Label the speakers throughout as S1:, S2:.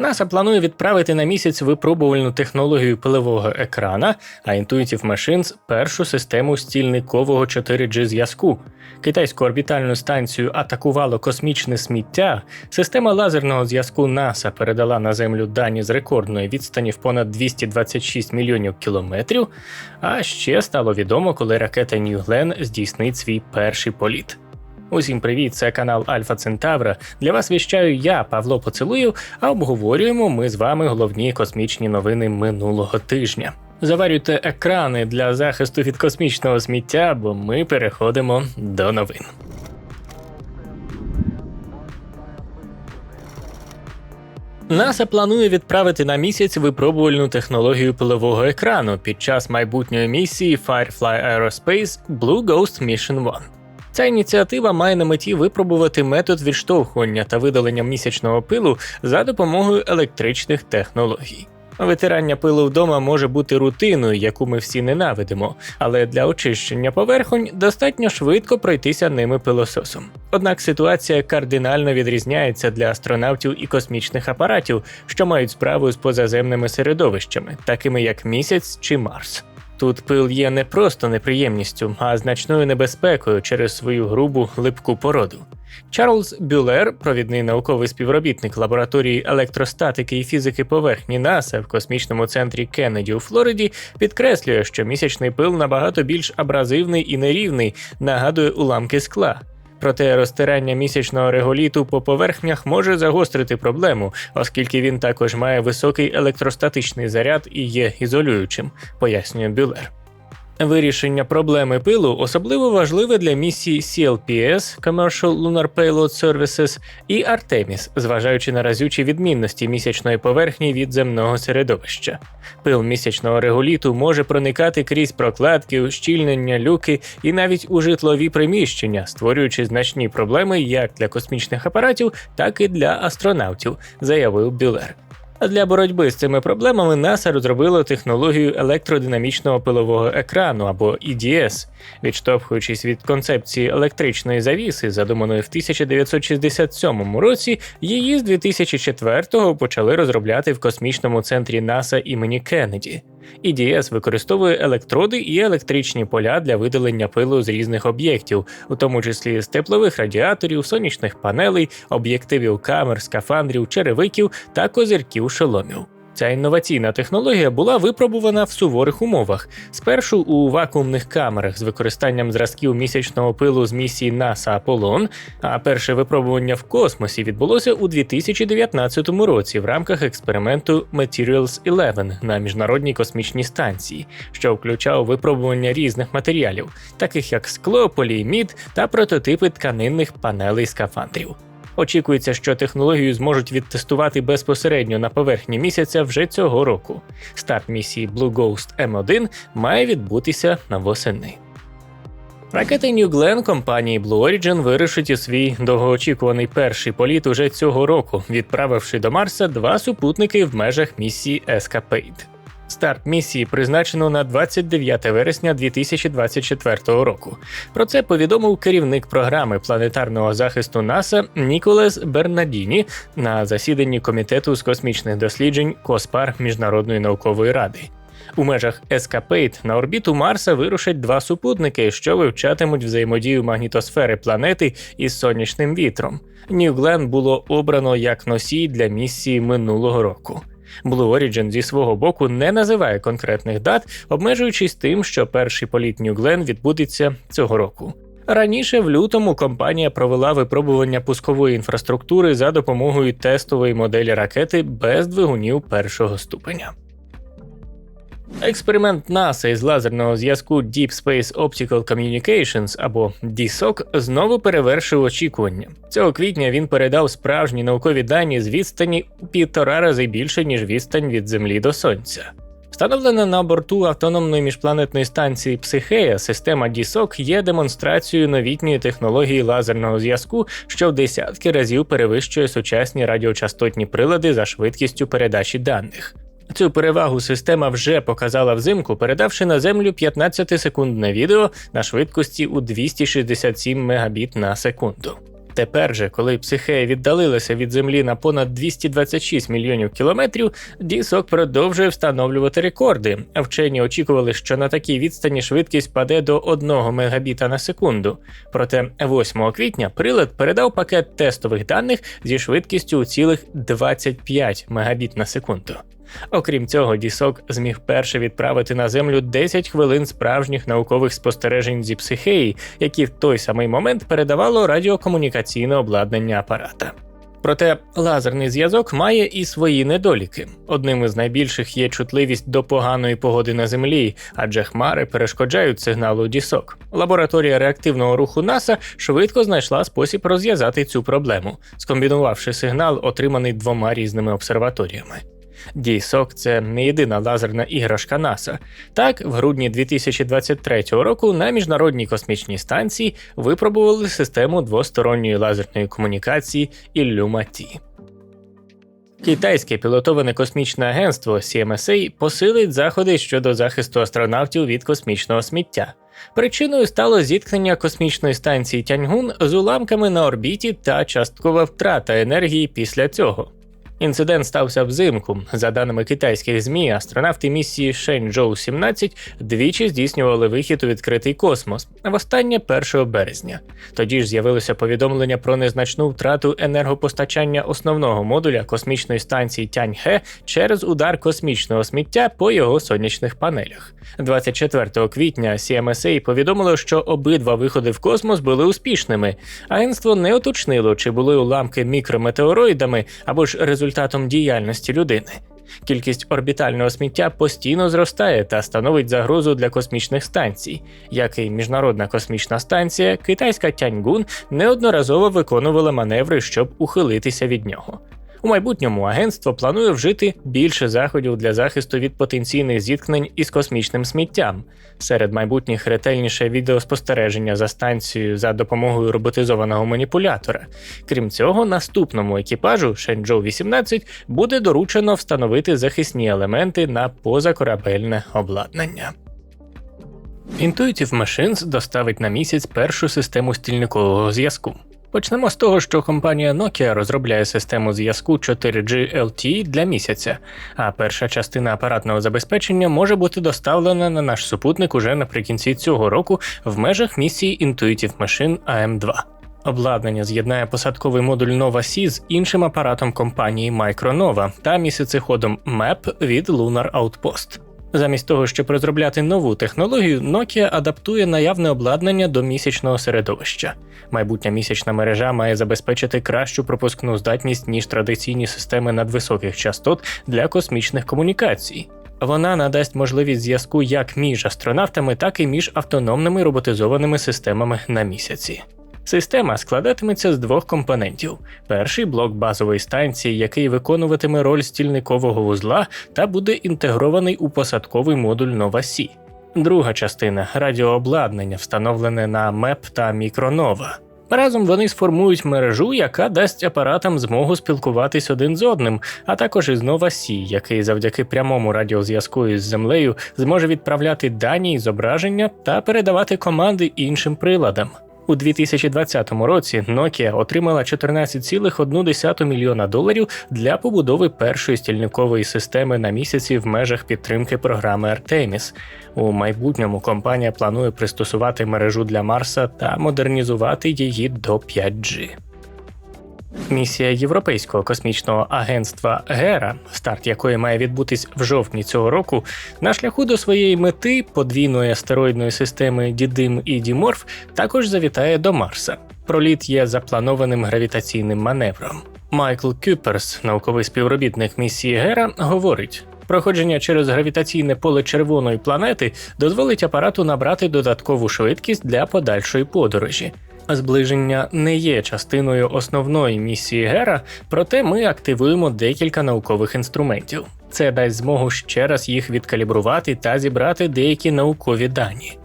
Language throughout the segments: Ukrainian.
S1: НАСА планує відправити на місяць випробувальну технологію пилового екрана, а Intuitive Machines – першу систему стільникового 4G зв'язку. Китайську орбітальну станцію атакувало космічне сміття. Система лазерного зв'язку НАСА передала на Землю дані з рекордної відстані в понад 226 мільйонів кілометрів. А ще стало відомо, коли ракета New Glenn здійснить свій перший політ. Усім привіт, це канал Альфа Центавра. Для вас віщаю я, Павло Поцелуєв, а обговорюємо ми з вами головні космічні новини минулого тижня. Заварюйте екрани для захисту від космічного сміття, бо ми переходимо до новин. НАСА планує відправити на місяць випробувальну технологію пилового екрану під час майбутньої місії Firefly Aerospace Blue Ghost Mission 1. Ця ініціатива має на меті випробувати метод відштовхування та видалення місячного пилу за допомогою електричних технологій. Витирання пилу вдома може бути рутиною, яку ми всі ненавидимо, але для очищення поверхонь достатньо швидко пройтися ними пилососом. Однак ситуація кардинально відрізняється для астронавтів і космічних апаратів, що мають справу з позаземними середовищами, такими як місяць чи Марс. Тут пил є не просто неприємністю, а значною небезпекою через свою грубу липку породу. Чарльз Бюлер, провідний науковий співробітник лабораторії електростатики і фізики поверхні НАСА в космічному центрі Кеннеді у Флориді, підкреслює, що місячний пил набагато більш абразивний і нерівний, нагадує уламки скла. Проте розтирання місячного реголіту по поверхнях може загострити проблему, оскільки він також має високий електростатичний заряд і є ізолюючим, пояснює Бюлер. Вирішення проблеми пилу особливо важливе для місії CLPS Commercial Lunar Payload Services і Artemis, зважаючи на разючі відмінності місячної поверхні від земного середовища. Пил місячного реголіту може проникати крізь прокладки, ущільнення, люки і навіть у житлові приміщення, створюючи значні проблеми як для космічних апаратів, так і для астронавтів, заявив Бюлер. А для боротьби з цими проблемами НАСА розробило технологію електродинамічного пилового екрану або EDS, відштовхуючись від концепції електричної завіси, задуманої в 1967 році, її з 2004-го почали розробляти в космічному центрі НАСА імені Кеннеді. EDS використовує електроди і електричні поля для видалення пилу з різних об'єктів, у тому числі з теплових радіаторів, сонячних панелей, об'єктивів камер, скафандрів, черевиків та козирків шоломів. Ця інноваційна технологія була випробувана в суворих умовах. Спершу у вакуумних камерах з використанням зразків місячного пилу з місії НАСА Аполлон, а перше випробування в космосі відбулося у 2019 році в рамках експерименту Materials 11 на міжнародній космічній станції, що включав випробування різних матеріалів, таких як скло, поліамід та прототипи тканинних панелей скафандрів. Очікується, що технологію зможуть відтестувати безпосередньо на поверхні місяця вже цього року. Старт місії Blue Ghost M1 має відбутися на восени. Ракети New Glenn компанії Blue Origin вирушить у свій довгоочікуваний перший політ уже цього року, відправивши до Марса два супутники в межах місії Escapade. Старт місії призначено на 29 вересня 2024 року. Про це повідомив керівник програми планетарного захисту НАСА Ніколес Бернадіні на засіданні комітету з космічних досліджень Коспар Міжнародної наукової ради. У межах Escapade на орбіту Марса вирушать два супутники, що вивчатимуть взаємодію магнітосфери планети із сонячним вітром. Glenn було обрано як носій для місії минулого року. Blue Origin зі свого боку не називає конкретних дат, обмежуючись тим, що перший політ New Glenn відбудеться цього року. Раніше в лютому компанія провела випробування пускової інфраструктури за допомогою тестової моделі ракети без двигунів першого ступеня. Експеримент НАСА із лазерного зв'язку Deep Space Optical Communications або DSOC знову перевершив очікування. Цього квітня він передав справжні наукові дані з відстані у півтора рази більше, ніж відстань від Землі до Сонця. Встановлена на борту автономної міжпланетної станції Психея, система DSOC є демонстрацією новітньої технології лазерного зв'язку, що в десятки разів перевищує сучасні радіочастотні прилади за швидкістю передачі даних. Цю перевагу система вже показала взимку, передавши на землю 15-секундне відео на швидкості у 267 Мбіт на секунду. Тепер же, коли психея віддалилася від землі на понад 226 мільйонів кілометрів, Дісок продовжує встановлювати рекорди. Вчені очікували, що на такій відстані швидкість паде до 1 мегабіта на секунду. Проте 8 квітня прилад передав пакет тестових даних зі швидкістю у цілих 25 мегабіт на секунду. Окрім цього, Дісок зміг перше відправити на землю 10 хвилин справжніх наукових спостережень зі психеї, які в той самий момент передавало радіокомунікаційне обладнання апарата. Проте лазерний зв'язок має і свої недоліки. Одним із найбільших є чутливість до поганої погоди на землі, адже хмари перешкоджають сигналу Дісок. Лабораторія реактивного руху НАСА швидко знайшла спосіб розв'язати цю проблему, скомбінувавши сигнал, отриманий двома різними обсерваторіями. Дійсок це не єдина лазерна іграшка НАСА. Так, в грудні 2023 року на міжнародній космічній станції випробували систему двосторонньої лазерної комунікації Іллюма-Ті. Китайське пілотоване космічне агентство CMSA посилить заходи щодо захисту астронавтів від космічного сміття. Причиною стало зіткнення космічної станції Тяньгун з уламками на орбіті та часткова втрата енергії після цього. Інцидент стався взимку. За даними китайських змі, астронавти місії Шенчжоу 17 двічі здійснювали вихід у відкритий космос, востаннє 1 березня. Тоді ж з'явилося повідомлення про незначну втрату енергопостачання основного модуля космічної станції Тяньхе через удар космічного сміття по його сонячних панелях. 24 квітня CMSA повідомило, що обидва виходи в космос були успішними. Агентство не уточнило, чи були уламки мікрометеороїдами або ж результатом результатом діяльності людини. Кількість орбітального сміття постійно зростає та становить загрозу для космічних станцій, як і міжнародна космічна станція, китайська Тяньгун неодноразово виконувала маневри, щоб ухилитися від нього. У майбутньому агентство планує вжити більше заходів для захисту від потенційних зіткнень із космічним сміттям. Серед майбутніх ретельніше відеоспостереження за станцією за допомогою роботизованого маніпулятора. Крім цього, наступному екіпажу Шенчжоу 18 буде доручено встановити захисні елементи на позакорабельне обладнання. Intuitive Machines доставить на місяць першу систему стільникового зв'язку. Почнемо з того, що компанія Nokia розробляє систему зв'язку 4G LTE для місяця, а перша частина апаратного забезпечення може бути доставлена на наш супутник уже наприкінці цього року в межах місії Intuitive Machine AM2. Обладнання з'єднає посадковий модуль Nova C з іншим апаратом компанії Micronova та місяцеходом MAP від Lunar Outpost. Замість того, щоб розробляти нову технологію, Nokia адаптує наявне обладнання до місячного середовища. Майбутня місячна мережа має забезпечити кращу пропускну здатність ніж традиційні системи надвисоких частот для космічних комунікацій. Вона надасть можливість зв'язку як між астронавтами, так і між автономними роботизованими системами на місяці. Система складатиметься з двох компонентів: перший блок базової станції, який виконуватиме роль стільникового вузла та буде інтегрований у посадковий модуль Nova Сі. Друга частина радіообладнання, встановлене на МЕП та Мікронова. Разом вони сформують мережу, яка дасть апаратам змогу спілкуватись один з одним, а також із Nova Сі, який завдяки прямому радіозв'язку із землею зможе відправляти дані і зображення та передавати команди іншим приладам. У 2020 році Nokia отримала 14,1 мільйона доларів для побудови першої стільникової системи на місяці в межах підтримки програми Artemis. У майбутньому компанія планує пристосувати мережу для Марса та модернізувати її до 5G. Місія Європейського космічного агентства Гера, старт якої має відбутись в жовтні цього року, на шляху до своєї мети подвійної астероїдної системи Дідим і Діморф також завітає до Марса. Проліт є запланованим гравітаційним маневром. Майкл Кюперс, науковий співробітник місії Гера, говорить. Проходження через гравітаційне поле червоної планети дозволить апарату набрати додаткову швидкість для подальшої подорожі. Зближення не є частиною основної місії Гера, проте ми активуємо декілька наукових інструментів. Це дасть змогу ще раз їх відкалібрувати та зібрати деякі наукові дані.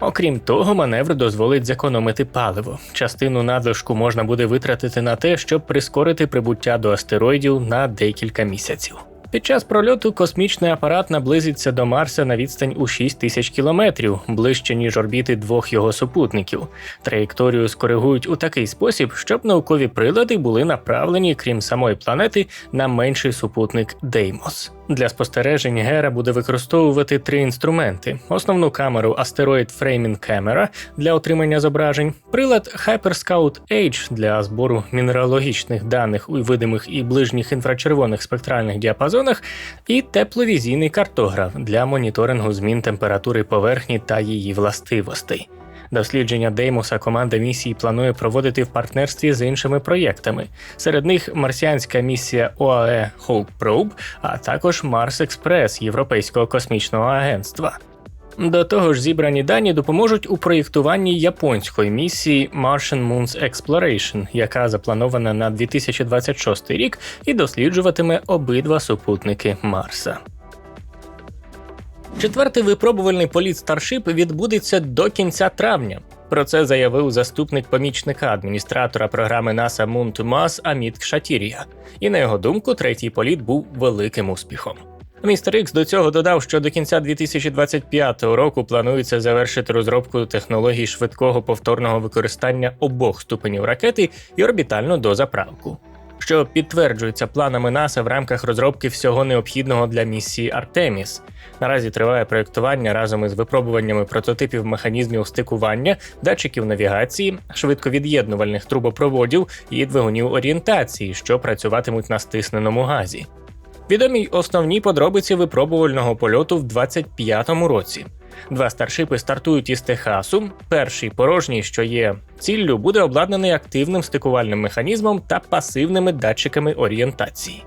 S1: Окрім того, маневр дозволить зекономити паливо. Частину надлишку можна буде витратити на те, щоб прискорити прибуття до астероїдів на декілька місяців. Під час прольоту космічний апарат наблизиться до Марса на відстань у 6 тисяч кілометрів, ближче ніж орбіти двох його супутників. Траєкторію скоригують у такий спосіб, щоб наукові прилади були направлені, крім самої планети, на менший супутник Деймос. Для спостережень Гера буде використовувати три інструменти: основну камеру Asteroid Framing Camera для отримання зображень, прилад Hyperscout H для збору мінералогічних даних у видимих і ближніх інфрачервоних спектральних діапазонах, і тепловізійний картограф для моніторингу змін температури поверхні та її властивостей. Дослідження Деймоса команда місії планує проводити в партнерстві з іншими проєктами. Серед них марсіанська місія ОАЕ Hope Probe, а також Mars Express Європейського космічного агентства. До того ж, зібрані дані допоможуть у проєктуванні японської місії Martian Moons Exploration, яка запланована на 2026 рік і досліджуватиме обидва супутники Марса. Четвертий випробувальний політ Starship відбудеться до кінця травня. Про це заявив заступник помічника адміністратора програми NASA Moon to Mars Аміт Кшатірія. І на його думку, третій політ був великим успіхом. Містер Ікс до цього додав, що до кінця 2025 року планується завершити розробку технологій швидкого повторного використання обох ступенів ракети і орбітальну дозаправку що підтверджується планами НАСА в рамках розробки всього необхідного для місії Артеміс. Наразі триває проєктування разом із випробуваннями прототипів механізмів стикування, датчиків навігації, швидковід'єднувальних трубопроводів і двигунів орієнтації, що працюватимуть на стисненому газі. Відомі й основні подробиці випробувального польоту в 2025 році. Два старшипи стартують із Техасу. Перший порожній, що є ціллю, буде обладнаний активним стикувальним механізмом та пасивними датчиками орієнтації.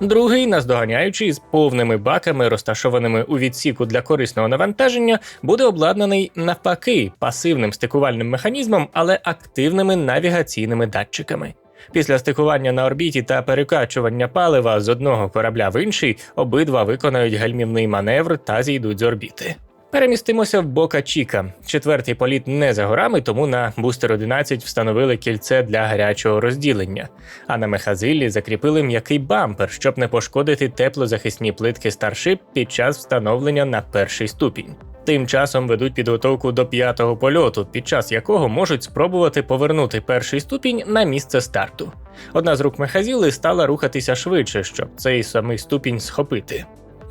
S1: Другий, наздоганяючий з повними баками, розташованими у відсіку для корисного навантаження, буде обладнаний навпаки пасивним стикувальним механізмом, але активними навігаційними датчиками. Після стикування на орбіті та перекачування палива з одного корабля в інший обидва виконають гальмівний маневр та зійдуть з орбіти. Перемістимося в Бока Чіка. Четвертий політ не за горами, тому на бустер 11 встановили кільце для гарячого розділення. А на мехазилі закріпили м'який бампер, щоб не пошкодити теплозахисні плитки Starship під час встановлення на перший ступінь. Тим часом ведуть підготовку до п'ятого польоту, під час якого можуть спробувати повернути перший ступінь на місце старту. Одна з рук мехазіли стала рухатися швидше, щоб цей самий ступінь схопити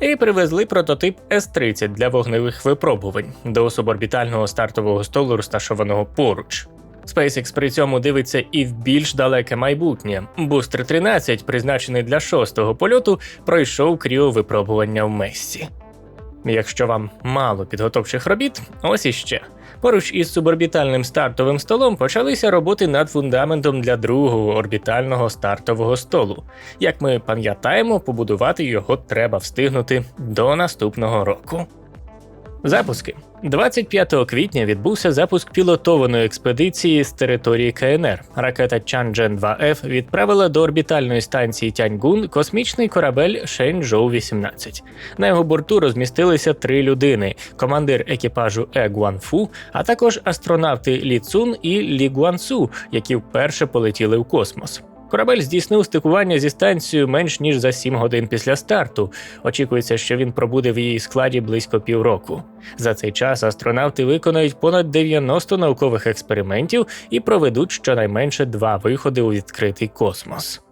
S1: і привезли прототип С-30 для вогневих випробувань до суборбітального стартового столу, розташованого поруч. SpaceX при цьому дивиться і в більш далеке майбутнє. Бустер 13, призначений для шостого польоту, пройшов кріовипробування в Мессі. Якщо вам мало підготовчих робіт, ось іще. Поруч із суборбітальним стартовим столом почалися роботи над фундаментом для другого орбітального стартового столу. Як ми пам'ятаємо, побудувати його треба встигнути до наступного року. Запуски 25 квітня відбувся запуск пілотованої експедиції з території КНР. Ракета Чанчжен 2 f відправила до орбітальної станції Тяньгун космічний корабель Шенчжоу 18 На його борту розмістилися три людини: командир екіпажу Е Гуанфу, а також астронавти Лі Цун і Лі Гуансу, які вперше полетіли в космос. Корабель здійснив стикування зі станцією менш ніж за 7 годин після старту. Очікується, що він пробуде в її складі близько півроку. За цей час астронавти виконають понад 90 наукових експериментів і проведуть щонайменше два виходи у відкритий космос.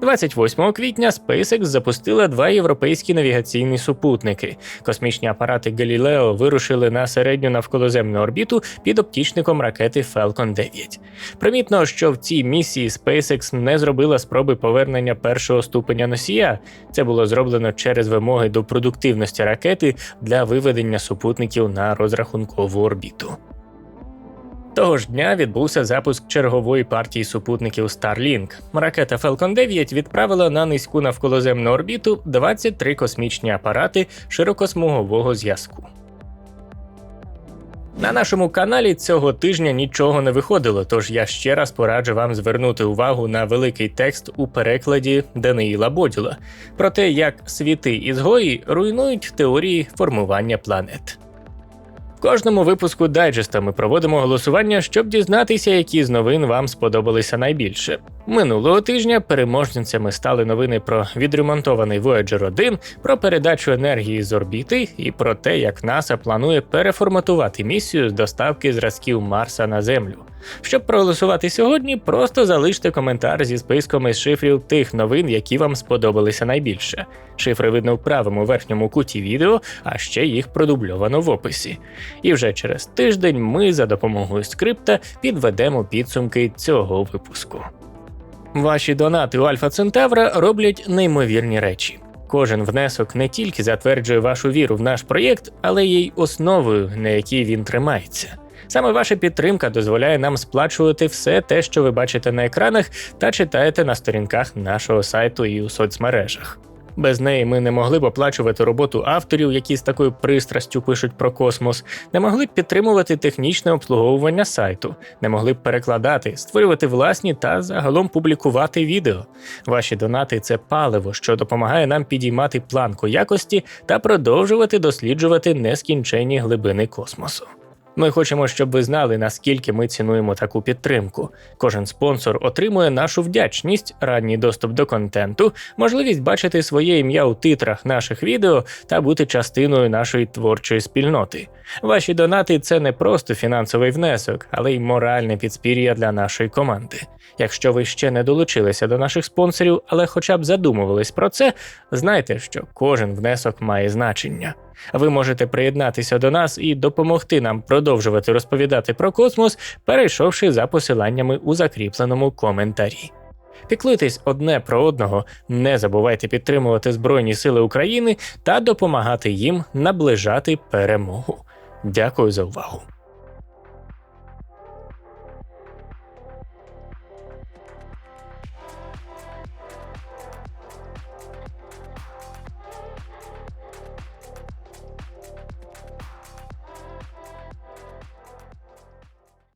S1: 28 квітня SpaceX запустила два європейські навігаційні супутники. Космічні апарати Галілео вирушили на середню навколоземну орбіту під оптічником ракети Falcon 9. Примітно, що в цій місії SpaceX не зробила спроби повернення першого ступеня носія. Це було зроблено через вимоги до продуктивності ракети для виведення супутників на розрахункову орбіту. Того ж дня відбувся запуск чергової партії супутників Starlink. Ракета Falcon 9 відправила на низьку навколоземну орбіту 23 космічні апарати широкосмугового зв'язку. На нашому каналі цього тижня нічого не виходило, тож я ще раз пораджу вам звернути увагу на великий текст у перекладі Даниїла Бодюла про те, як світи ізгої руйнують теорії формування планет кожному випуску дайджеста ми проводимо голосування, щоб дізнатися, які з новин вам сподобалися найбільше. Минулого тижня переможницями стали новини про відремонтований Voyager 1, про передачу енергії з орбіти і про те, як НАСА планує переформатувати місію з доставки зразків Марса на Землю. Щоб проголосувати сьогодні, просто залиште коментар зі списком із шифрів тих новин, які вам сподобалися найбільше. Шифри видно в правому верхньому куті відео, а ще їх продубльовано в описі. І вже через тиждень ми за допомогою скрипта підведемо підсумки цього випуску. Ваші донати у Альфа Центавра роблять неймовірні речі. Кожен внесок не тільки затверджує вашу віру в наш проєкт, але й основою, на якій він тримається. Саме ваша підтримка дозволяє нам сплачувати все те, що ви бачите на екранах та читаєте на сторінках нашого сайту і у соцмережах. Без неї ми не могли б оплачувати роботу авторів, які з такою пристрастю пишуть про космос, не могли б підтримувати технічне обслуговування сайту, не могли б перекладати, створювати власні та загалом публікувати відео. Ваші донати це паливо, що допомагає нам підіймати планку якості та продовжувати досліджувати нескінченні глибини космосу. Ми хочемо, щоб ви знали, наскільки ми цінуємо таку підтримку. Кожен спонсор отримує нашу вдячність, ранній доступ до контенту, можливість бачити своє ім'я у титрах наших відео та бути частиною нашої творчої спільноти. Ваші донати це не просто фінансовий внесок, але й моральне підспір'я для нашої команди. Якщо ви ще не долучилися до наших спонсорів, але хоча б задумувались про це, знайте, що кожен внесок має значення. Ви можете приєднатися до нас і допомогти нам продовжувати розповідати про космос, перейшовши за посиланнями у закріпленому коментарі. Піклуйтесь одне про одного, не забувайте підтримувати Збройні Сили України та допомагати їм наближати перемогу. Дякую за увагу.